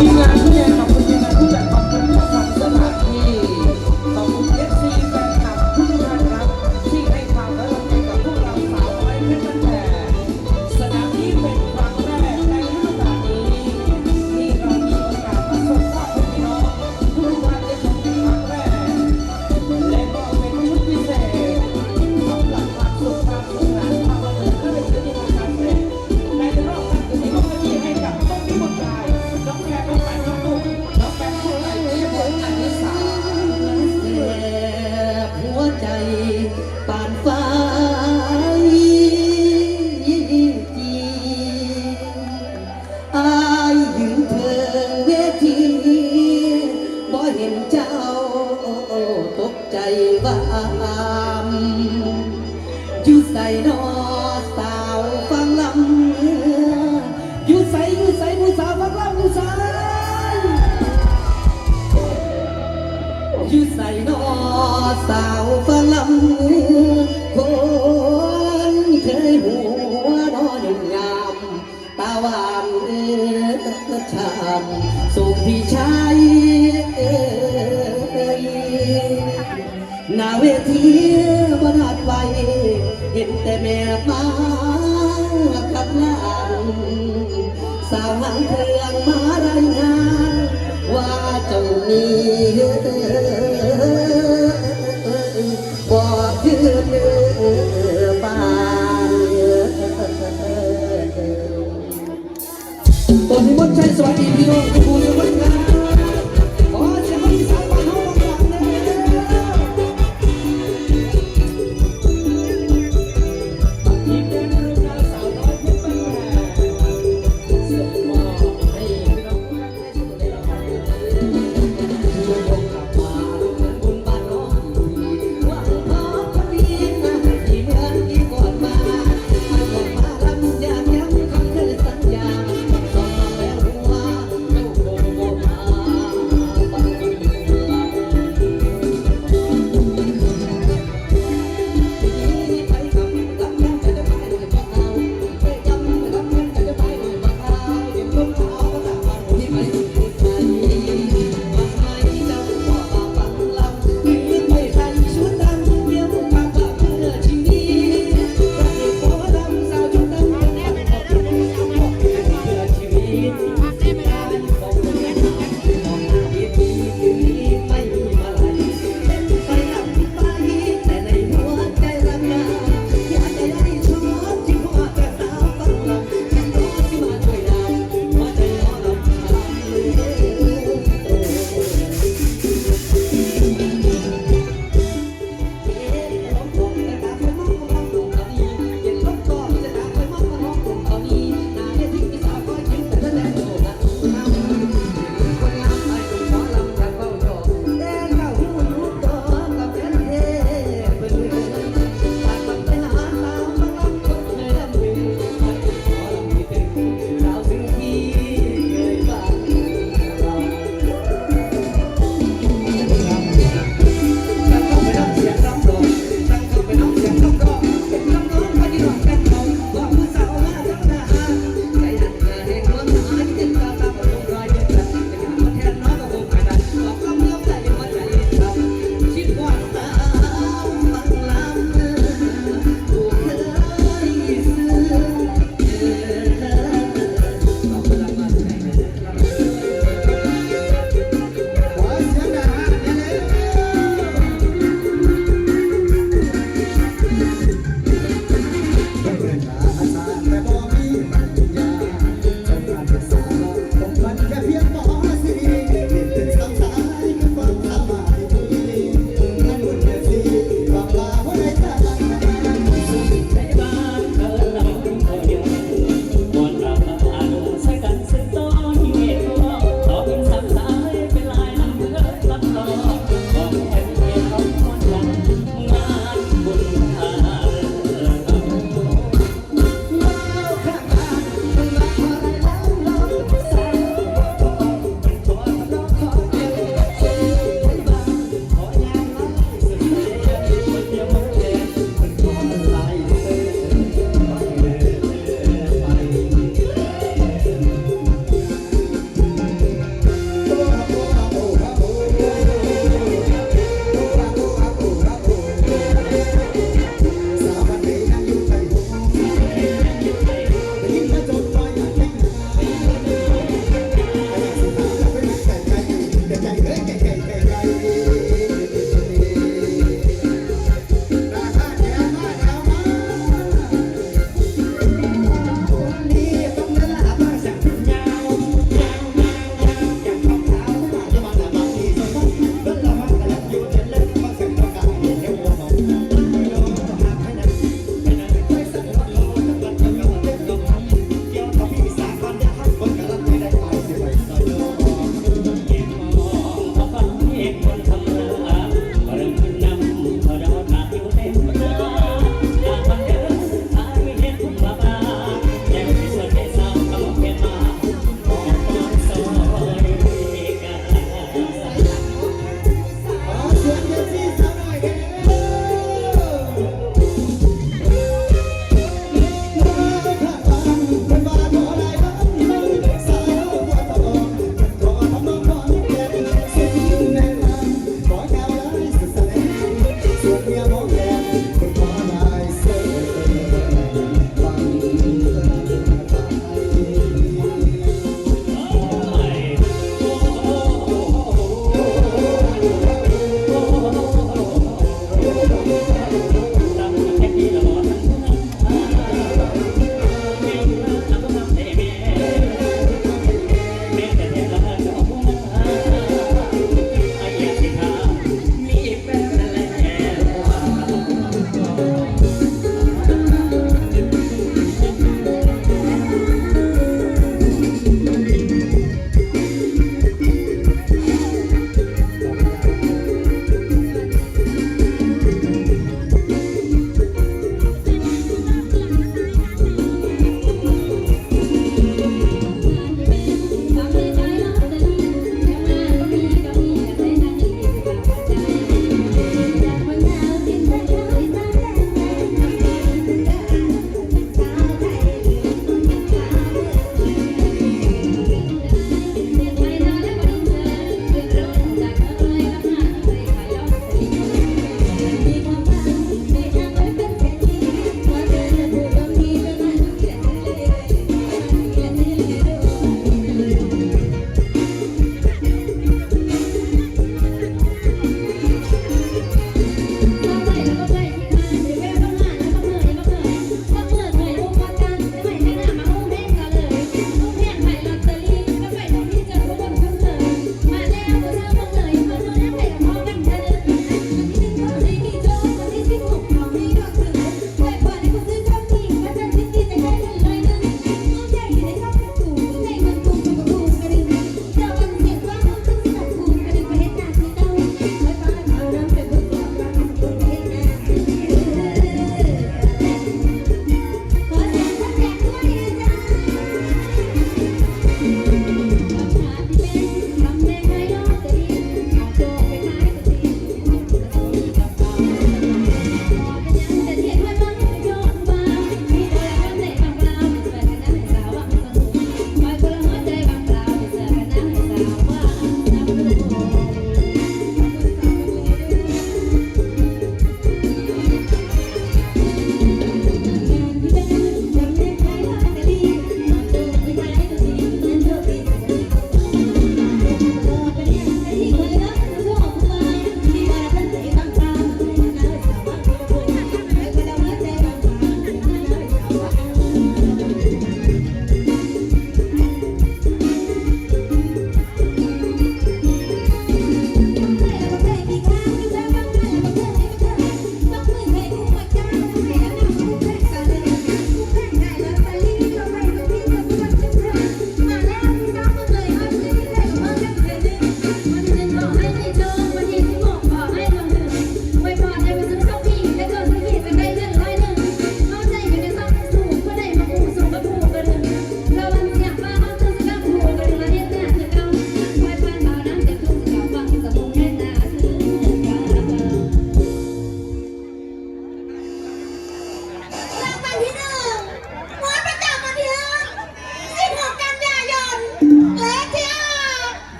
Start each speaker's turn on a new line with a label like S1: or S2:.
S1: ยิงานที่ไหน ใจ
S2: บามอยู่ใส่นอสาวฟังลำอยู่ใส่อยู่ใส่ผู้สาวฟังลำผู้ใส่อยู่ใส่นอสาวฟังลำคนเคยหัวนอหนึ่งามตาวานเอื้อชามสุขที่ชา ทีบ่ทันไวเห็นแต่แม่มาขับล่างสาวหางเครื่องมารายงานว่าเจ้ามีเธอ